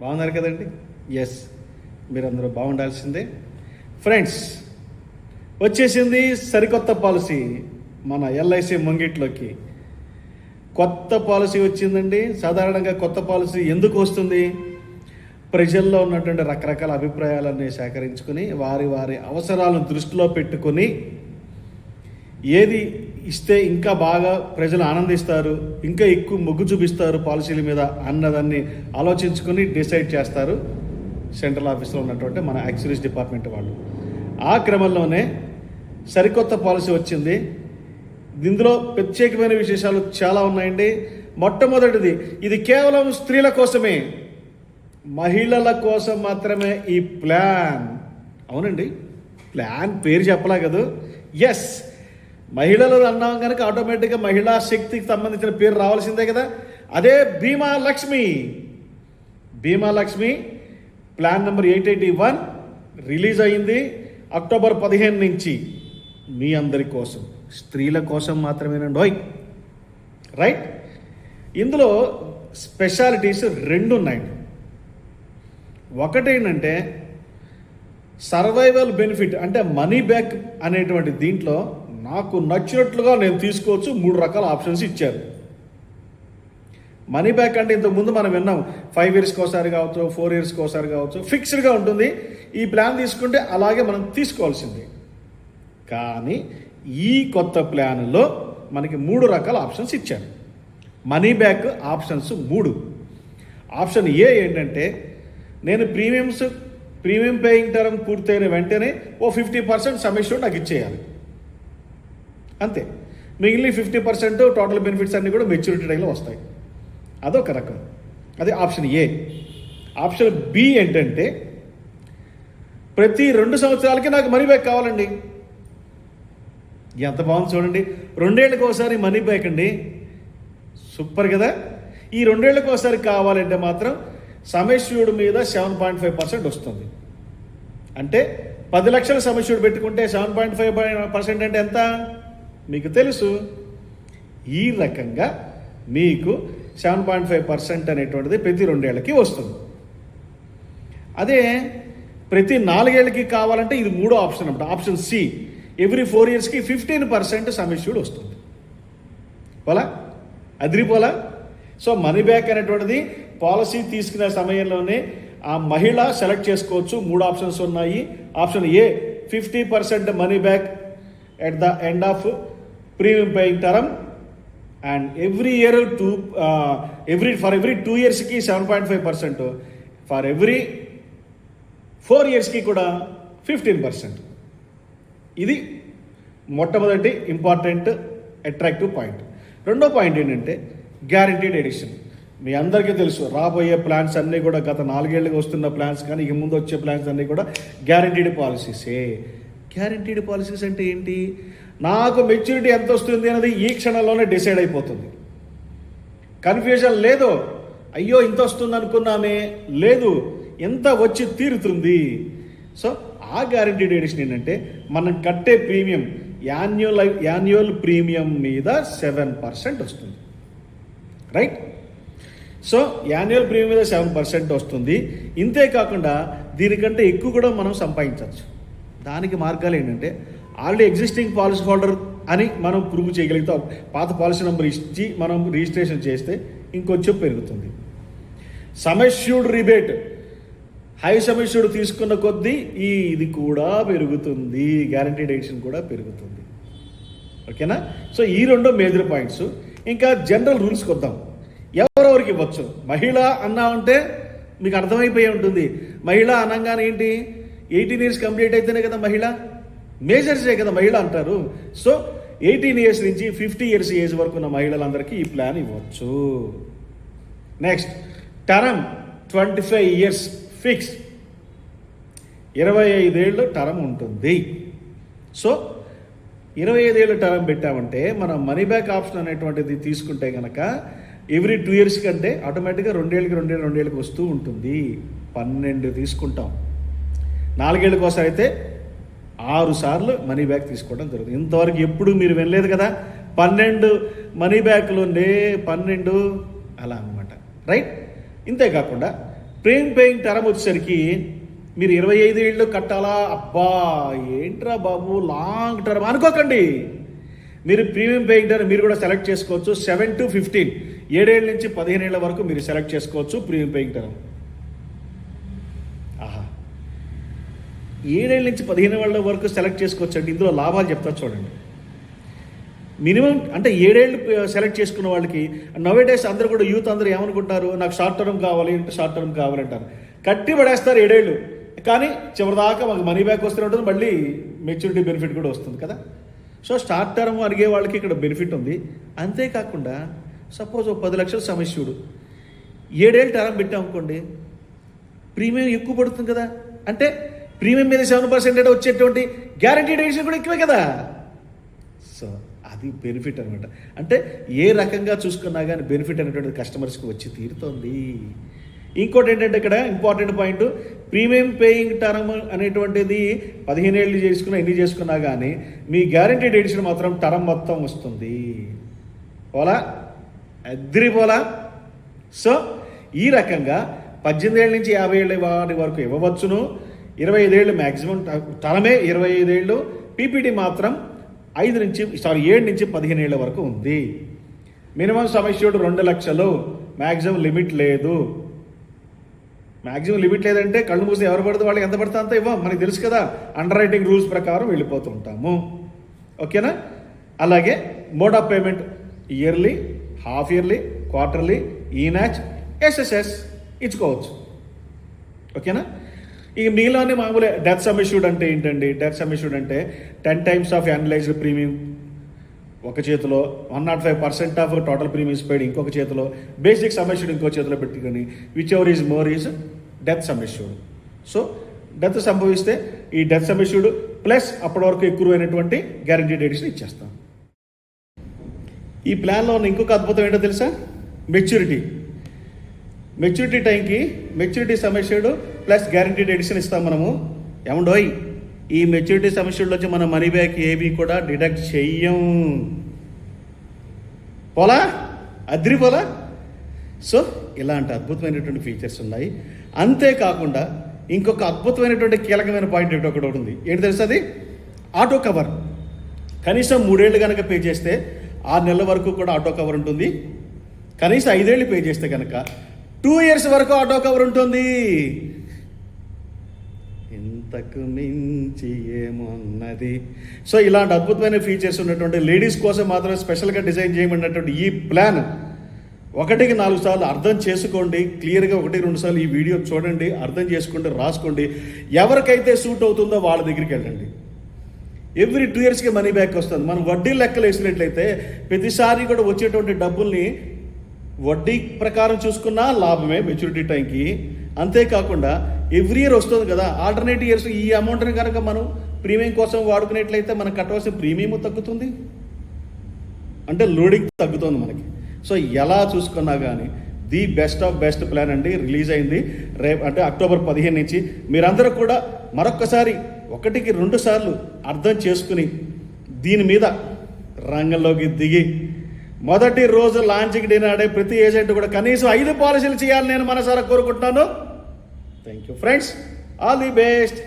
బాగున్నారు కదండి? ఎస్ మీరందరూ బాగుండాల్సిందే. ఫ్రెండ్స్ వచ్చేసింది సరికొత్త పాలసీ మన ఎల్ఐసి ముంగిట్లోకి. కొత్త పాలసీ వచ్చిందండి. సాధారణంగా కొత్త పాలసీ ఎందుకు వస్తుంది? ప్రజల్లో ఉన్నటువంటి రకరకాల అభిప్రాయాలన్నీ సేకరించుకుని వారి వారి అవసరాలను దృష్టిలో పెట్టుకొని ఏది ఇస్తే ఇంకా బాగా ప్రజలు ఆనందిస్తారు ఇంకా ఎక్కువ మొగ్గు చూపిస్తారు పాలసీల మీద అన్నదాన్ని ఆలోచించుకొని డిసైడ్ చేస్తారు సెంట్రల్ ఆఫీస్లో ఉన్నటువంటి మన యాక్సిరీస్ డిపార్ట్మెంట్ వాళ్ళు. ఆ క్రమంలోనే సరికొత్త పాలసీ వచ్చింది. ఇందులో ప్రత్యేకమైన విశేషాలు చాలా ఉన్నాయండి. మొట్టమొదటిది ఇది కేవలం స్త్రీల కోసమే. మహిళల కోసం మాత్రమే ఈ ప్లాన్. అవునండి. ప్లాన్ పేరు చెప్పలా కదా. ఎస్ మహిళలు అన్నాం కనుక ఆటోమేటిక్గా మహిళా శక్తికి సంబంధించిన పేరు రావాల్సిందే కదా. అదే Bima Lakshmi. Bima Lakshmi plan number eight eighty one release అయింది అక్టోబర్ పదిహేను నుంచి మీ అందరి కోసం. స్త్రీల కోసం మాత్రమేనండి. ఓయ్! రైట్? ఇందులో స్పెషాలిటీస్ రెండు ఉన్నాయండి ఒకటేంటంటే సర్వైవల్ బెనిఫిట్ అంటే మనీ బ్యాక్ అనేటువంటి దీంట్లో నాకు నచ్చినట్లుగా నేను తీసుకోవచ్చు మూడు రకాల ఆప్షన్స్ ఇచ్చారు. మనీ బ్యాక్ అంటే ఇంతకుముందు మనం విన్నాం ఫైవ్ ఇయర్స్కి ఒకసారి కావచ్చు ఫోర్ ఇయర్స్కి ఒకసారి కావచ్చు ఫిక్స్డ్గా ఉంటుంది. ఈ ప్లాన్ తీసుకుంటే అలాగే మనం తీసుకోవాల్సిందే. కానీ ఈ కొత్త ప్లాన్లో మనకి మూడు రకాల ఆప్షన్స్ ఇచ్చారు. మనీ బ్యాక్ ఆప్షన్స్ మూడు. ఆప్షన్ ఏ ఏంటంటే నేను ప్రీమియమ్స్ ప్రీమియం పేయింగ్ టర్మ్ పూర్తయిన వెంటనే ఓ ఫిఫ్టీ పర్సెంట్ సమస్య నాకు ఇచ్చేయాలి. అంతే. మిగిలిన ఫిఫ్టీ పర్సెంట్ టోటల్ బెనిఫిట్స్ అన్నీ కూడా మెచ్యూరిటీ టైంలో వస్తాయి. అదొక రకం. అదే ఆప్షన్ ఏ. ఆప్షన్ బి ఏంటంటే ప్రతి రెండు సంవత్సరాలకి నాకు మనీ బ్యాక్ కావాలండి. ఎంత బాగుంది చూడండి. రెండేళ్ళకి ఒకసారి మనీ బ్యాక్ అండి. సూపర్ కదా. ఈ రెండేళ్ళకి ఒకసారి కావాలంటే మాత్రం సమస్యుడు మీద సెవెన్ పాయింట్ ఫైవ్ పర్సెంట్ వస్తుంది. అంటే పది లక్షల సమస్యుడు పెట్టుకుంటే సెవెన్ పాయింట్ ఫైవ్ పర్సెంట్ అంటే ఎంత? మీకు తెలుసు. ఈ రకంగా మీకు సెవెన్ పాయింట్ ఫైవ్ పర్సెంట్ అనేటువంటిది ప్రతి రెండేళ్ళకి వస్తుంది. అదే ప్రతి నాలుగేళ్ళకి కావాలంటే ఇది మూడో ఆప్షన్ అనమాట ఆప్షన్ సి ఎవ్రీ ఫోర్ ఇయర్స్కి ఫిఫ్టీన్ పర్సెంట్ సమస్యుడు వస్తుంది. పోలా? అదిరిపోలా సో మనీ బ్యాక్ అనేటువంటిది పాలసీ తీసుకునే సమయంలోనే ఆ మహిళ సెలెక్ట్ చేసుకోవచ్చు. మూడు ఆప్షన్స్ ఉన్నాయి. Option A fifty percent money back at the end of premium paying term and every year two every four every two ఇయర్స్కి seven point five percent for every four ఇయర్స్కి కూడా ఫిఫ్టీన్ పర్సెంట్ ఇది మొట్టమొదటి important attractive point రెండో point ఏంటంటే guaranteed addition మీ అందరికీ తెలుసు రాబోయే ప్లాన్స్ అన్నీ కూడా గత నాలుగేళ్ళకి వస్తున్న ప్లాన్స్ కానీ ఇక ముందు వచ్చే ప్లాన్స్ అన్నీ కూడా గ్యారంటీడ్ పాలసీసే గ్యారంటీడ్ పాలసీస్ అంటే ఏంటి? నాకు మెచ్యూరిటీ ఎంత వస్తుంది అనేది ఈ క్షణంలోనే డిసైడ్ అయిపోతుంది. కన్ఫ్యూజన్ లేదు. అయ్యో ఇంత వస్తుంది అనుకున్నామే. లేదు ఎంత వచ్చి తీరుతుంది? సో ఆ గ్యారంటీడ్ ఎడిషన్ ఏంటంటే మనం కట్టే ప్రీమియం యాన్యువల్ యాన్యువల్ ప్రీమియం మీద సెవెన్ పర్సెంట్ వస్తుంది. రైట్ సో యాన్యువల్ ప్రీమియం మీద సెవెన్ పర్సెంట్ వస్తుంది. ఇంతే కాకుండా దీనికంటే ఎక్కువ కూడా మనం సంపాదించవచ్చు. దానికి మార్గాలు ఏంటంటే ఆల్రెడీ ఎగ్జిస్టింగ్ పాలసీ హోల్డర్ అని మనం ప్రూవ్ చేయగలుగుతాం. పాత పాలసీ నెంబర్ ఇచ్చి మనం రిజిస్ట్రేషన్ చేస్తే ఇంకొంచెం పెరుగుతుంది. సమస్యుడ్ రిబేట్ హై సమస్యుడు తీసుకున్న కొద్దీ ఈ ఇది కూడా పెరుగుతుంది. గ్యారంటీడ్ ఎడిషన్ కూడా పెరుగుతుంది. ఓకేనా? సో ఈ రెండు మేజర్ పాయింట్స్ ఇంకా జనరల్ రూల్స్కి వద్దాం ఎవరెవరికి ఇవ్వచ్చు? మహిళ అన్నా ఉంటే మీకు అర్థమైపోయి ఉంటుంది. మహిళ అనగానే ఏంటి? ఎయిటీన్ ఇయర్స్ కంప్లీట్ అయితేనే కదా మహిళ. మేజర్సే కదా మహిళ అంటారు. సో ఎయిటీన్ ఇయర్స్ నుంచి ఫిఫ్టీ ఇయర్స్ ఏజ్ వరకు ఉన్న మహిళలందరికీ ఈ ప్లాన్ ఇవ్వచ్చు. Next term twenty five years fix ఇరవై ఐదేళ్ళు టర్మ్ ఉంటుంది. సో ఇరవై ఐదేళ్ళు టర్మ్ పెట్టామంటే మనం మనీ బ్యాక్ ఆప్షన్ అనేటువంటిది తీసుకుంటే కనుక ఎవ్రీ టూ ఇయర్స్ కంటే ఆటోమేటిక్గా రెండేళ్ళకి రెండేళ్ళు రెండేళ్ళకి వస్తూ ఉంటుంది. పన్నెండు తీసుకుంటాం. నాలుగేళ్ళకి ఒకసారి అయితే ఆరు సార్లు మనీ బ్యాక్ తీసుకోవడం జరుగుతుంది. ఇంతవరకు ఎప్పుడు మీరు వినలేదు కదా? పన్నెండు మనీ బ్యాక్లు ఉండే పన్నెండు అలా అనమాట రైట్? ఇంతే కాకుండా ప్రీమియం పేయింగ్ టర్మ్ వచ్చేసరికి మీరు ఇరవై ఐదు ఏళ్ళు కట్టాలా? అబ్బా ఏంట్రా బాబు లాంగ్ టర్మ్. అనుకోకండి. మీరు ప్రీమియం పేయింగ్ టర్మ్ మీరు కూడా సెలెక్ట్ చేసుకోవచ్చు. Seven to fifteen. ఏడేళ్ళ నుంచి పదిహేను ఏళ్ళ వరకు మీరు సెలెక్ట్ చేసుకోవచ్చు ప్రీమియం పేయింగ్ టర్మ్. ఏడేళ్ళ నుంచి పదిహేను ఏళ్ళ వరకు సెలెక్ట్ చేసుకోవచ్చు అండి ఇందులో లాభాలు చెప్తా చూడండి. మినిమం అంటే ఏడేళ్ళు సెలెక్ట్ చేసుకున్న వాళ్ళకి నవే డేస్ అందరూ కూడా యూత్ అందరూ ఏమనుకుంటారు? నాకు షార్ట్ టర్మ్ కావాలి షార్ట్ టర్మ్ కావాలంటారు కట్టి పడేస్తారు ఏడేళ్ళు. కానీ చివరిదాకా మాకు మనీ బ్యాక్ వస్తూనే ఉంటుంది. మళ్ళీ మెచ్యూరిటీ బెనిఫిట్ కూడా వస్తుంది కదా. సో స్టార్ట్ టర్మ్ అడిగే వాళ్ళకి ఇక్కడ బెనిఫిట్ ఉంది. అంతేకాకుండా సపోజ్ ఒక పది లక్షల సమస్యుడు ఏడేళ్ళు టర్మ్ పెట్టాం అనుకోండి ప్రీమియం ఎక్కువ పడుతుంది కదా. అంటే ప్రీమియం మీద సెవెన్ పర్సెంట్ వచ్చేటువంటి గ్యారంటీ ఎడిషన్ కూడా ఎక్కువే కదా. సో అది బెనిఫిట్ అనమాట అంటే ఏ రకంగా చూసుకున్నా కానీ బెనిఫిట్ అనేటువంటిది కస్టమర్స్కి వచ్చి తీరుతోంది. ఇంకోటి ఏంటంటే ఇక్కడ important point premium paying term అనేటువంటిది పదిహేను ఏళ్ళు చేసుకున్నా ఎన్ని చేసుకున్నా కానీ మీ గ్యారంటీడ్ ఎడిషన్ మాత్రం టర్మ్ మొత్తం వస్తుంది. పోలా అద్రి పోలా? సో ఈ రకంగా పద్దెనిమిది ఏళ్ళ నుంచి యాభై ఏళ్ళ వారి వరకు ఇవ్వవచ్చును. ఇరవై ఐదేళ్ళు మ్యాక్సిమం టర్మే ఇరవై ఐదేళ్ళు పీపీటీ మాత్రం ఐదు నుంచి సారీ ఏడు నుంచి పదిహేను ఏళ్ళ వరకు ఉంది. మినిమం సమస్యుడు రెండు లక్షలు. మ్యాక్సిమం లిమిట్ లేదు. మ్యాక్సిమం లిమిట్ లేదంటే కళ్ళు మూసి ఎవరు పడితే వాళ్ళకి ఎంత పడితే అంత ఇవ్వం. మనకి తెలుసు కదా అండర్ రైటింగ్ రూల్స్ ప్రకారం వెళ్ళిపోతూ ఉంటాము. ఓకేనా? అలాగే mode of payment yearly half yearly quarterly eNACH SSS ఇచ్చుకోవచ్చు. ఓకేనా? ఇక మిగిలిన మామూలే డెత్ సమ్మిష్యూడ్ అంటే ఏంటండి? డెత్ సమ్మిష్యూడ్ అంటే ten times of annualized premium ఒక చేతిలో one nought five percent of total premiums paid ఇంకొక చేతిలో. బేసిక్ సమ్మిష్యూడ్ ఇంకో చేతిలో పెట్టుకొని whichever is more is death sum assured so death సంభవిస్తే ఈ డెత్ సమ్మిష్యూడ్ ప్లస్ అప్పటి వరకు ఎక్కువైనటువంటి గ్యారంటీ ఎడిషన్ ఇచ్చేస్తాం. ఈ ప్లాన్లో ఉన్న ఇంకొక అద్భుతం ఏంటో తెలుసా? మెచ్యూరిటీ మెచ్యూరిటీ టైంకి maturity sum assured plus guaranteed addition ఇస్తాం మనము. ఏమండోయ్? ఈ మెచ్యూరిటీ సమస్యల్లో వచ్చి మన మనీ బ్యాక్ ఏవి కూడా డిడక్ట్ చెయ్యం. పోలా? అద్రి పోలా? సో ఇలాంటి అద్భుతమైనటువంటి ఫీచర్స్ ఉన్నాయి. అంతేకాకుండా ఇంకొక అద్భుతమైనటువంటి కీలకమైన పాయింట్ ఏంటో ఒకటి ఒకటి ఉంది. ఏంటి తెలుసు అది? Auto cover. కనీసం మూడేళ్ళు కనుక పే చేస్తే ఆరు నెలల వరకు కూడా ఆటో కవర్ ఉంటుంది. కనీసం ఐదేళ్ళు పే చేస్తే కనుక టూ ఇయర్స్ వరకు ఆటో కవర్ ఉంటుంది. అంతకు మించి ఏమున్నది? సో ఇలాంటి అద్భుతమైన ఫీచర్స్ ఉన్నటువంటి లేడీస్ కోసం మాత్రం స్పెషల్గా డిజైన్ చేయమన్నటువంటి ఈ ప్లాన్ ఒకటికి నాలుగు సార్లు అర్థం చేసుకోండి. క్లియర్గా ఒకటి రెండు సార్లు ఈ వీడియో చూడండి అర్థం చేసుకోండి రాసుకోండి. ఎవరికైతే సూట్ అవుతుందో వాళ్ళ దగ్గరికి వెళ్ళండి. ఎవ్రీ టూ ఇయర్స్కి మనీ బ్యాక్ వస్తుంది. మనం వడ్డీ లెక్కలు వేసినట్లయితే ప్రతిసారి కూడా వచ్చేటువంటి డబ్బుల్ని వడ్డీ ప్రకారం చూసుకున్నా లాభమే మెచ్యూరిటీ టైంకి. అంతేకాకుండా ఎవ్రీ ఇయర్ వస్తుంది కదా ఆల్టర్నేట్ ఇయర్స్ ఈ అమౌంట్ని కనుక మనం ప్రీమియం కోసం వాడుకునేట్లయితే మనం కట్టవలసిన ప్రీమియం తగ్గుతుంది. అంటే లోడింగ్ తగ్గుతుంది మనకి. సో ఎలా చూసుకున్నా కానీ the best of best plan అండి రిలీజ్ అయింది. రేపు అంటే అక్టోబర్ పదిహేను నుంచి మీరందరూ కూడా మరొక్కసారి ఒకటికి రెండు సార్లు అర్థం చేసుకుని దీని మీద రంగంలోకి దిగి మొదటి రోజు లాంచింగ్ డే నాడే ప్రతి ఏజెంట్ కూడా కనీసం ఐదు పాలసీలు చేయాలని నేను మనసారా కోరుకుంటున్నాను. Thank you friends all the best